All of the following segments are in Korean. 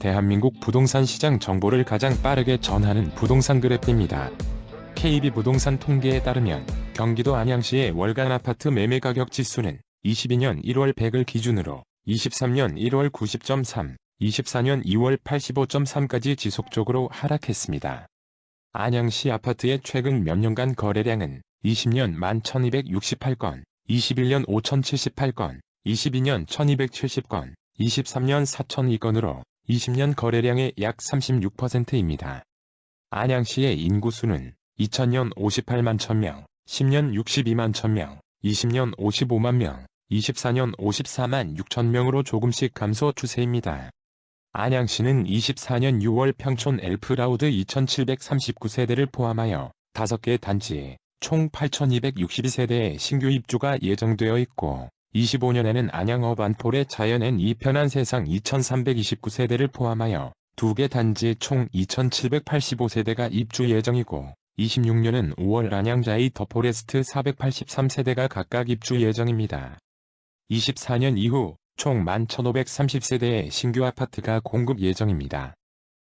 대한민국 부동산 시장 정보를 가장 빠르게 전하는 부동산 그래프입니다. KB 부동산 통계에 따르면 경기도 안양시의 월간 아파트 매매 가격 지수는 22년 1월 100을 기준으로 23년 1월 90.3, 24년 2월 85.3까지 지속적으로 하락했습니다. 안양시 아파트의 최근 몇 년간 거래량은 20년 11,268건, 21년 5,078건, 22년 1,270건, 23년 4,002건으로 20년 거래량의 약 36%입니다. 안양시의 인구수는 2000년 58만 1000명, 10년 62만 1000명, 20년 55만 명, 24년 54만 6천 명으로 조금씩 감소 추세입니다. 안양시는 24년 6월 평촌 엘프라우드 2739세대를 포함하여 5개 단지에 총 8262세대의 신규 입주가 예정되어 있고 25년에는 안양 어반폴의 자연엔 이 편한 세상 2329세대를 포함하여 2개 단지에 총 2785세대가 입주 예정이고 26년은 5월 안양자이 더포레스트 483세대가 각각 입주 예정입니다. 24년 이후 총 11,530세대의 신규 아파트가 공급 예정입니다.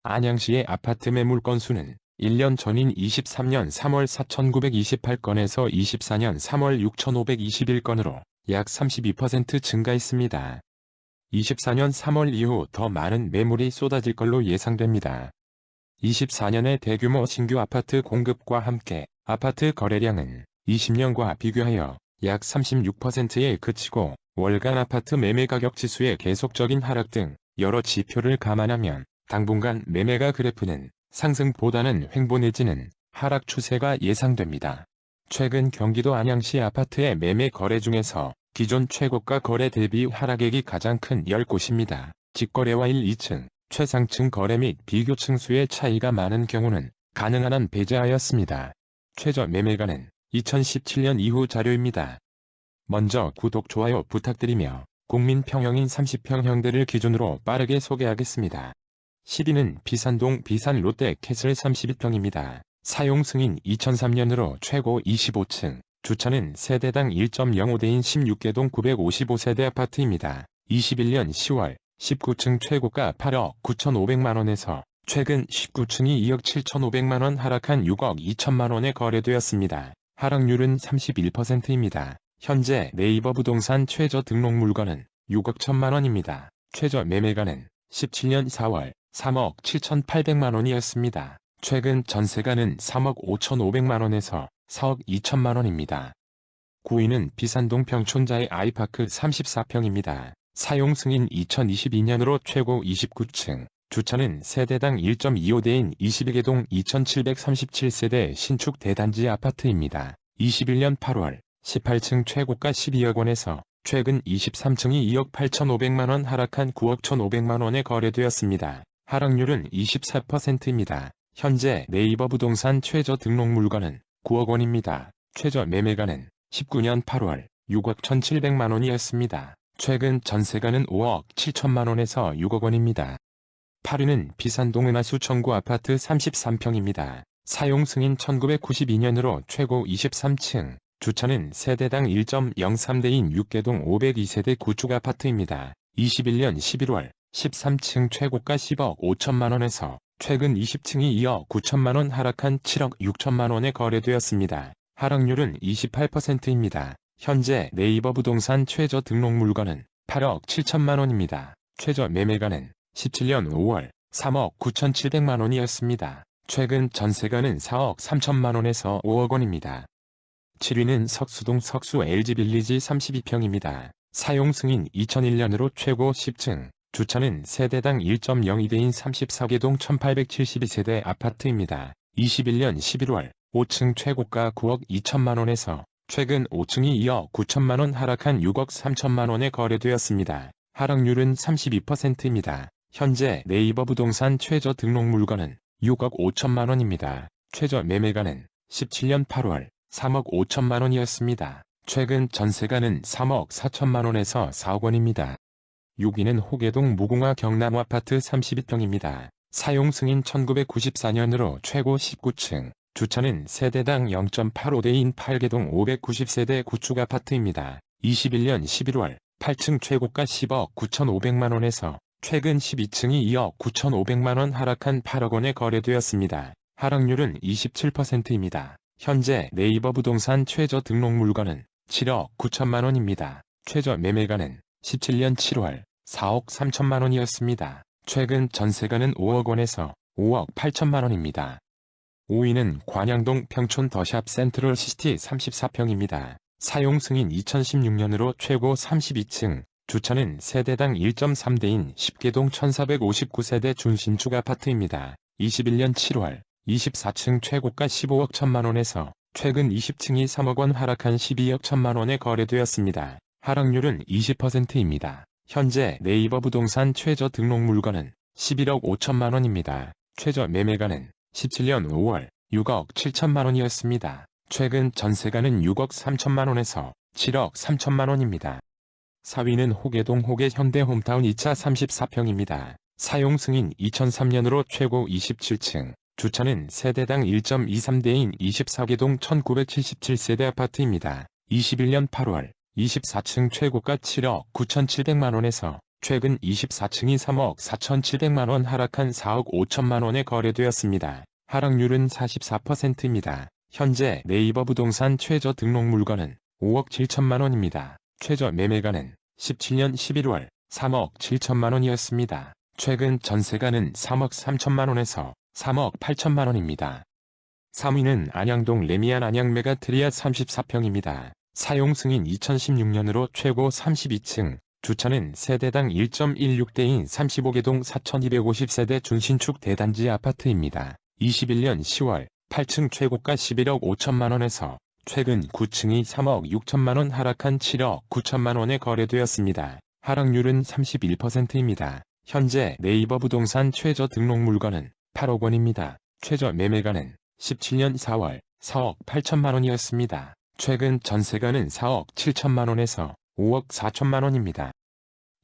안양시의 아파트 매물 건수는 1년 전인 23년 3월 4,928건에서 24년 3월 6,521건으로 약 32% 증가했습니다. 24년 3월 이후 더 많은 매물이 쏟아질 걸로 예상됩니다. 24년의 대규모 신규 아파트 공급과 함께 아파트 거래량은 20년과 비교하여 약 36%에 그치고 월간 아파트 매매 가격 지수의 계속적인 하락 등 여러 지표를 감안하면 당분간 매매가 그래프는 상승보다는 횡보 내지는 하락 추세가 예상됩니다. 최근 경기도 안양시 아파트의 매매 거래 중에서 기존 최고가 거래 대비 하락액이 가장 큰 10곳입니다. 직거래와 1, 2층, 최상층 거래 및 비교층 수의 차이가 많은 경우는 가능한 한 배제하였습니다. 최저 매매가는 2017년 이후 자료입니다. 먼저 구독, 좋아요 부탁드리며 국민평형인 30평형대를 기준으로 빠르게 소개하겠습니다. 10위는 비산동 비산 롯데 캐슬 32평입니다. 사용 승인 2003년으로 최고 25층, 주차는 세대당 1.05대인 16개동 955세대 아파트입니다. 21년 10월 19층 최고가 8억 9,500만원에서 최근 19층이 2억 7,500만원 하락한 6억 2천만원에 거래되었습니다. 하락률은 31%입니다. 현재 네이버 부동산 최저 등록 물건은 6억 1천만원입니다. 최저 매매가는 17년 4월 3억 7,800만원이었습니다. 최근 전세가는 3억 5,500만원에서 4억 2천만원입니다. 9위는 비산동 평촌자의 아이파크 34평입니다. 사용 승인 2022년으로 최고 29층, 주차는 세대당 1.25대인 21개동 2737세대 신축 대단지 아파트입니다. 21년 8월 18층 최고가 12억 원에서 최근 23층이 2억 8,500만원 하락한 9억 1,500만원에 거래되었습니다. 하락률은 24%입니다. 현재 네이버 부동산 최저 등록 물건은 9억 원입니다. 최저 매매가는 19년 8월 6억 1,700만 원이었습니다. 최근 전세가는 5억 7천만 원에서 6억 원입니다. 8위는 비산동 은하수 청구 아파트 33평입니다. 사용 승인 1992년으로 최고 23층, 주차는 세대당 1.03대인 6개동 502세대 구축 아파트입니다. 21년 11월 13층 최고가 10억 5천만원에서 최근 20층이 2억 9천만원 하락한 7억 6천만원에 거래되었습니다. 하락률은 28%입니다. 현재 네이버 부동산 최저 등록 물건은 8억 7천만원입니다. 최저 매매가는 17년 5월 3억 9천7백만원이었습니다. 최근 전세가는 4억 3천만원에서 5억 원입니다. 7위는 석수동 석수 LG빌리지 32평입니다. 사용 승인 2001년으로 최고 10층, 주차는 세대당 1.02대인 34개동 1872세대 아파트입니다. 21년 11월 5층 최고가 9억 2천만원에서 최근 5층이 2억 9천만원 하락한 6억 3천만원에 거래되었습니다. 하락률은 32%입니다. 현재 네이버 부동산 최저 등록 물건은 6억 5천만원입니다. 최저 매매가는 17년 8월 3억 5천만원이었습니다. 최근 전세가는 3억 4천만원에서 4억 원입니다. 6위는 호계동 무궁화 경남 아파트 32평입니다. 사용 승인 1994년으로 최고 19층, 주차는 세대당 0.85대인 8개동 590세대 구축 아파트입니다. 21년 11월 8층 최고가 10억 9,500만원에서 최근 12층이 2억 9,500만원 하락한 8억 원에 거래되었습니다. 하락률은 27%입니다. 현재 네이버 부동산 최저 등록 물건은 7억 9천만 원입니다. 최저 매매가는 17년 7월 4억 3천만 원이었습니다. 최근 전세가는 5억 원에서 5억 8천만 원입니다. 5위는 관양동 평촌 더샵 센트럴 시티 34평입니다. 사용 승인 2016년으로 최고 32층, 주차는 세대당 1.3대인 10개동 1459세대 준신축 아파트입니다. 21년 7월 24층 최고가 15억 1천만 원에서 최근 20층이 3억 원 하락한 12억 1천만 원에 거래되었습니다. 하락률은 20%입니다. 현재 네이버 부동산 최저 등록 물건은 11억 5천만 원입니다. 최저 매매가는 17년 5월 6억 7천만 원이었습니다. 최근 전세가는 6억 3천만 원에서 7억 3천만 원입니다. 4위는 호계동 호계 현대홈타운 2차 34평입니다. 사용 승인 2003년으로 최고 27층, 주차는 세대당 1.23대인 24개동 1977세대 아파트입니다. 21년 8월 24층 최고가 7억 9,700만원에서 최근 24층이 3억 4,700만원 하락한 4억 5천만원에 거래되었습니다. 하락률은 44%입니다. 현재 네이버 부동산 최저 등록 물건은 5억 7천만원입니다. 최저 매매가는 17년 11월 3억 7천만원이었습니다. 최근 전세가는 3억 3천만원에서 3억 8천만원입니다. 3위는 안양동 레미안 안양 메가트리아 34평입니다. 사용 승인 2016년으로 최고 32층, 주차는 세대당 1.16대인 35개동 4250세대 준신축 대단지 아파트입니다. 21년 10월 8층 최고가 11억 5천만원에서 최근 9층이 3억 6천만원 하락한 7억 9천만원에 거래되었습니다. 하락률은 31%입니다. 현재 네이버 부동산 최저 등록 물건은 8억 원입니다. 최저 매매가는 17년 4월 4억 8천만 원이었습니다. 최근 전세가는 4억 7천만 원에서 5억 4천만 원입니다.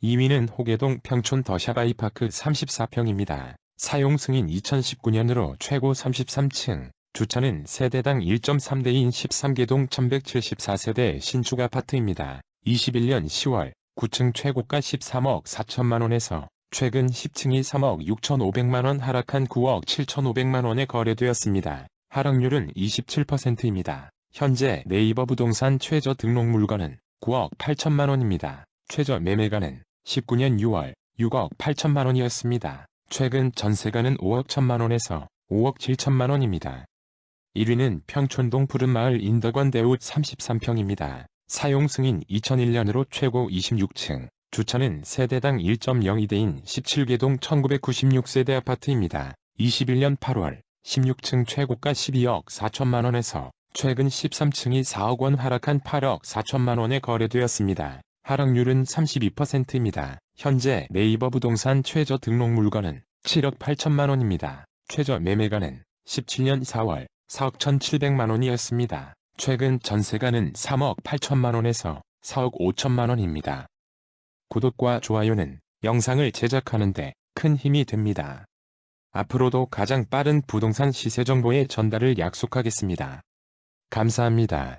2위는 호계동 평촌 더샵 아이파크 34평입니다. 사용 승인 2019년으로 최고 33층, 주차는 세대당 1.3대인 13개동 1174세대 신축 아파트입니다. 21년 10월 9층 최고가 13억 4천만 원에서 최근 10층이 3억 6천5백만원 하락한 9억 7천5백만원에 거래되었습니다. 하락률은 27%입니다. 현재 네이버 부동산 최저 등록 물건은 9억 8천만 원입니다. 최저 매매가는 19년 6월 6억 8천만 원이었습니다. 최근 전세가는 5억 1천만 원에서 5억 7천만 원입니다. 1위는 평촌동 푸른마을 인덕원 대웃 33평입니다. 사용 승인 2001년으로 최고 26층, 주차는 세대당 1.02대인 17개동 1996세대 아파트입니다. 21년 8월 16층 최고가 12억 4천만원에서 최근 13층이 4억 원 하락한 8억 4천만 원에 거래되었습니다. 하락률은 32%입니다. 현재 네이버 부동산 최저 등록 물건은 7억 8천만 원입니다. 최저 매매가는 17년 4월 4억 1,700만 원이었습니다. 최근 전세가는 3억 8천만 원에서 4억 5천만 원입니다. 구독과 좋아요는 영상을 제작하는데 큰 힘이 됩니다. 앞으로도 가장 빠른 부동산 시세 정보의 전달을 약속하겠습니다. 감사합니다.